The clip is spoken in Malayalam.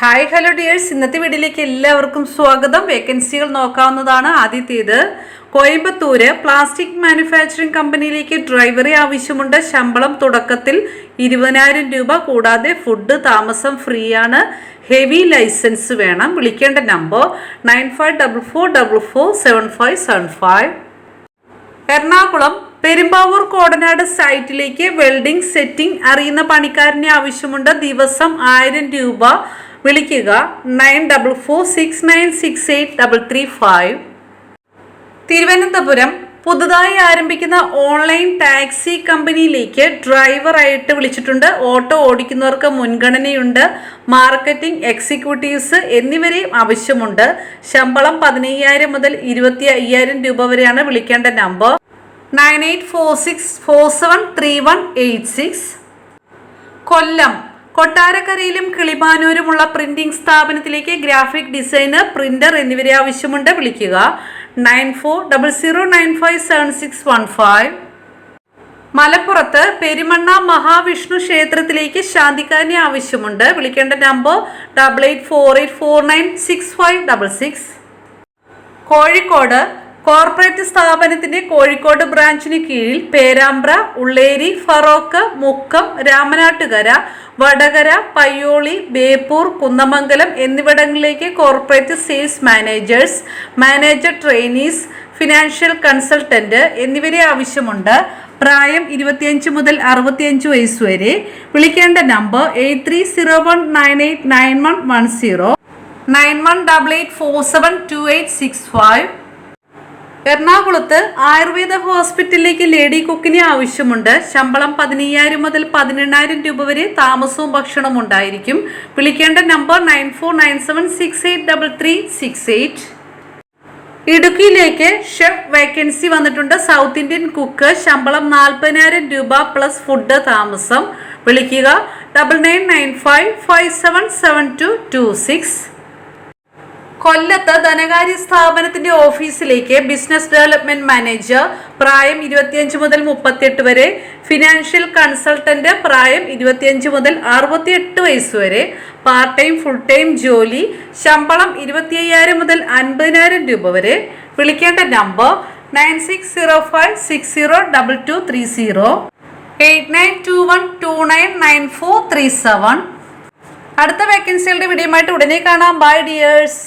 ഹായ് ഹലോ ഡിയേഴ്സ് ഇന്നത്തെ വീഡിയോയിലേക്ക് എല്ലാവർക്കും സ്വാഗതം. വേക്കൻസികൾ നോക്കാവുന്നതാണ് ആദ്യത്തേത്. കോയമ്പത്തൂര് പ്ലാസ്റ്റിക് മാനുഫാക്ചറിംഗ് കമ്പനിയിലേക്ക് ഡ്രൈവറി ആവശ്യമുണ്ട്. ശമ്പളം തുടക്കത്തിൽ ഇരുപതിനായിരം രൂപ കൂടാതെ ഫുഡ് താമസം ഫ്രീ ആണ് ഹെവി ലൈസൻസ് വേണം. വിളിക്കേണ്ട number nine five double four double four seven five seven five. Ernakulam Perumbavoor Kodanad സൈറ്റിലേക്ക് welding setting അറിയുന്ന പണിക്കാരനെ ആവശ്യമുണ്ട്. ദിവസം ആയിരം രൂപ വിളിക്കുക nine double four six nine six eight double three five. Thiruvananthapuram പുതുതായി ആരംഭിക്കുന്ന ഓൺലൈൻ ടാക്സി കമ്പനിയിലേക്ക് ഡ്രൈവറായിട്ട് വിളിച്ചിട്ടുണ്ട്. ഓട്ടോ ഓടിക്കുന്നവർക്ക് മുൻഗണനയുണ്ട്. മാർക്കറ്റിംഗ് എക്സിക്യൂട്ടീവ്സ് എന്നിവരെയും ആവശ്യമുണ്ട്. ശമ്പളം പതിനയ്യായിരം മുതൽ ഇരുപത്തി അയ്യായിരം രൂപ വരെയാണ് വിളിക്കേണ്ട number. Nine eight four six four seven three one eight six. Kollam കൊട്ടാരക്കരയിലും കിളിമാനൂരുമുള്ള പ്രിന്റിംഗ് സ്ഥാപനത്തിലേക്ക് ഗ്രാഫിക് ഡിസൈനർ പ്രിന്റർ എന്നിവരെ ആവശ്യമുണ്ട്. വിളിക്കുക. Nine four double zero nine five seven six one five. മലപ്പുറത്ത് പെരുമണ്ണ മഹാവിഷ്ണു ക്ഷേത്രത്തിലേക്ക് ശാന്തിക്കാരനെ ആവശ്യമുണ്ട്. വിളിക്കേണ്ട number double eight four eight four nine six five double six Kozhikode corporate സ്ഥാപനത്തിന്റെ കോഴിക്കോട് ബ്രാഞ്ചിന് കീഴിൽ പേരാമ്പ്ര ഉള്ളേരി ഫറോക്ക് മുക്കം രാമനാട്ടുകര വടകര പയ്യോളി ബേപ്പൂർ കുന്നമംഗലം എന്നിവിടങ്ങളിലേക്ക് corporate sales managers manager trainees financial consultant എന്നിവരെ ആവശ്യമുണ്ട്. പ്രായം ഇരുപത്തിയഞ്ച് മുതൽ അറുപത്തിയഞ്ച് വയസ്സ് വരെ. വിളിക്കേണ്ട number eight three zero one nine eight nine one one zero. Nine one double eight four seven two eight six five. എറണാകുളത്ത് ആയുർവേദ ഹോസ്പിറ്റലിലേക്ക് ലേഡി കുക്കിനെ ആവശ്യമുണ്ട്. ശമ്പളം പതിനയ്യായിരം മുതൽ പതിനെണ്ണായിരം രൂപ വരെ താമസവും ഭക്ഷണവും ഉണ്ടായിരിക്കും. വിളിക്കേണ്ട number nine four nine seven six eight double three six eight. ഇടുക്കിയിലേക്ക് chef vacancy വന്നിട്ടുണ്ട്. സൗത്ത് ഇന്ത്യൻ കുക്ക് ശമ്പളം നാൽപ്പതിനായിരം രൂപ പ്ലസ് ഫുഡ് താമസം. വിളിക്കുക. Double nine nine five five seven seven two two six. കൊല്ലത്ത് ധനകാര്യ സ്ഥാപനത്തിന്റെ ഓഫീസിലേക്ക് ബിസിനസ് ഡെവലപ്മെന്റ് മാനേജർ പ്രായം ഇരുപത്തിയഞ്ച് മുതൽ മുപ്പത്തിയെട്ട് വരെ ഫിനാൻഷ്യൽ കൺസൾട്ടന്റ് പ്രായം ഇരുപത്തിയഞ്ച് മുതൽ അറുപത്തിയെട്ട് വയസ്സ് വരെ പാർട്ട് ടൈം ഫുൾ ടൈം ജോലി ശമ്പളം ഇരുപത്തി അയ്യായിരം മുതൽ അൻപതിനായിരം രൂപ വരെ. വിളിക്കേണ്ട number nine six zero five six zero double two three zero. Eight nine two one two nine nine four three seven. അടുത്ത വേക്കൻസികളുടെ വിടിയുമായിട്ട് ഉടനെ കാണാം. By dears